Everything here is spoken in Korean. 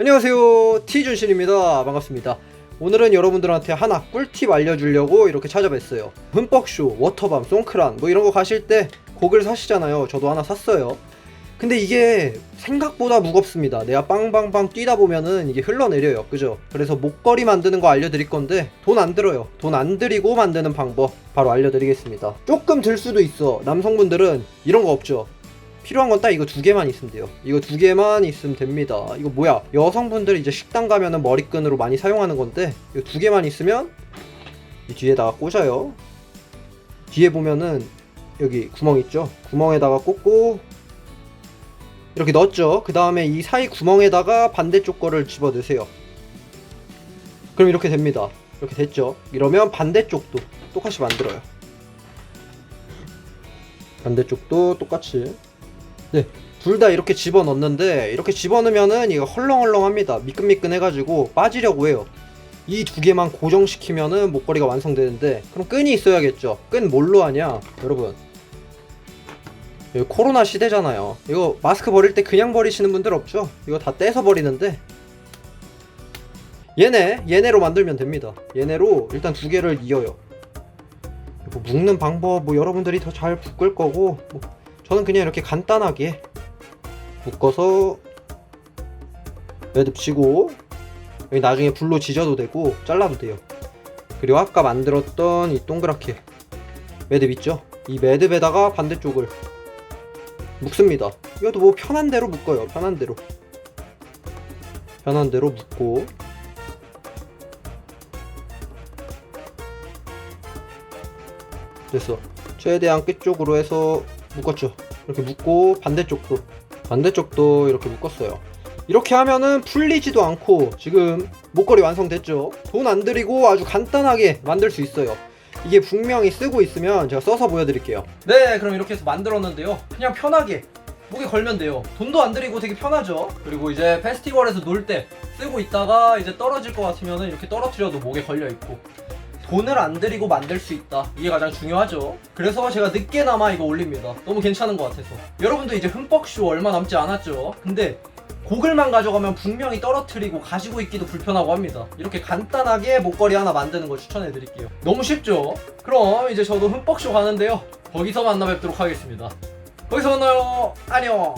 안녕하세요. T준신입니다. 반갑습니다. 오늘은 여러분들한테 하나 꿀팁 알려주려고 이렇게 찾아뵀어요. 흠뻑쇼, 워터밤, 송크란 뭐 이런 거 가실 때 곡을 사시잖아요. 저도 하나 샀어요. 근데 이게 생각보다 무겁습니다. 내가 빵빵빵 뛰다 보면은 이게 흘러내려요. 그죠? 그래서 목걸이 만드는 거 알려드릴 건데 돈 안 들어요. 돈 안 들이고 만드는 방법 바로 알려드리겠습니다. 조금 들 수도 있어. 남성분들은 이런 거 없죠 필요한 건 딱 이거 두 개만 있으면 돼요. 이거 두 개만 있으면 됩니다. 이거 뭐야? 여성분들 이제 식당 가면은 머리끈으로 많이 사용하는 건데 이거 두 개만 있으면 이 뒤에다가 꽂아요. 뒤에 보면은 여기 구멍 있죠? 구멍에다가 꽂고 이렇게 넣었죠. 그 다음에 이 사이 구멍에다가 반대쪽 거를 집어 넣으세요. 그럼 이렇게 됩니다. 이렇게 됐죠? 이러면 반대쪽도 똑같이 만들어요. 반대쪽도 똑같이 네, 둘 다 이렇게 집어 넣는데 이렇게 집어 넣으면은 이거 헐렁헐렁합니다. 미끈미끈해가지고 빠지려고 해요. 이 두 개만 고정시키면은 목걸이가 완성되는데 그럼 끈이 있어야겠죠. 끈 뭘로 하냐, 여러분? 코로나 시대잖아요. 이거 마스크 버릴 때 그냥 버리시는 분들 없죠? 이거 다 떼서 버리는데 얘네, 얘네로 만들면 됩니다. 얘네로 일단 두 개를 이어요. 뭐 묶는 방법 뭐 여러분들이 더 잘 묶을 거고 뭐 저는 그냥 이렇게 간단하게 묶어서 매듭 치고 여기 나중에 불로 지져도 되고 잘라도 돼요. 그리고 아까 만들었던 이 동그랗게 매듭 있죠? 이 매듭에다가 반대쪽을 묶습니다. 이것도 뭐 편한 대로 묶어요. 편한 대로. 편한 대로 묶고 됐어 최대한 끝쪽으로 해서 묶었죠. 이렇게 묶고 반대쪽도 반대쪽도 이렇게 묶었어요. 이렇게 하면은 풀리지도 않고 지금 목걸이 완성됐죠. 돈 안 들이고 아주 간단하게 만들 수 있어요. 이게 분명히 쓰고 있으면 제가 써서 보여드릴게요. 네, 그럼 이렇게 해서 만들었는데요. 그냥 편하게 목에 걸면 돼요. 돈도 안 들이고 되게 편하죠. 그리고 이제 페스티벌에서 놀 때 쓰고 있다가 이제 떨어질 것 같으면 이렇게 떨어뜨려도 목에 걸려 있고 돈을 안 들이고 만들 수 있다. 이게 가장 중요하죠. 그래서 제가 늦게나마 이거 올립니다. 너무 괜찮은 것 같아서. 여러분도 이제 흠뻑쇼 얼마 남지 않았죠. 근데 고글만 가져가면 분명히 떨어뜨리고 가지고 있기도 불편하고 합니다. 이렇게 간단하게 목걸이 하나 만드는 걸 추천해 드릴게요. 너무 쉽죠? 그럼 이제 저도 흠뻑쇼 가는데요. 거기서 만나 뵙도록 하겠습니다. 거기서 만나요. 안녕.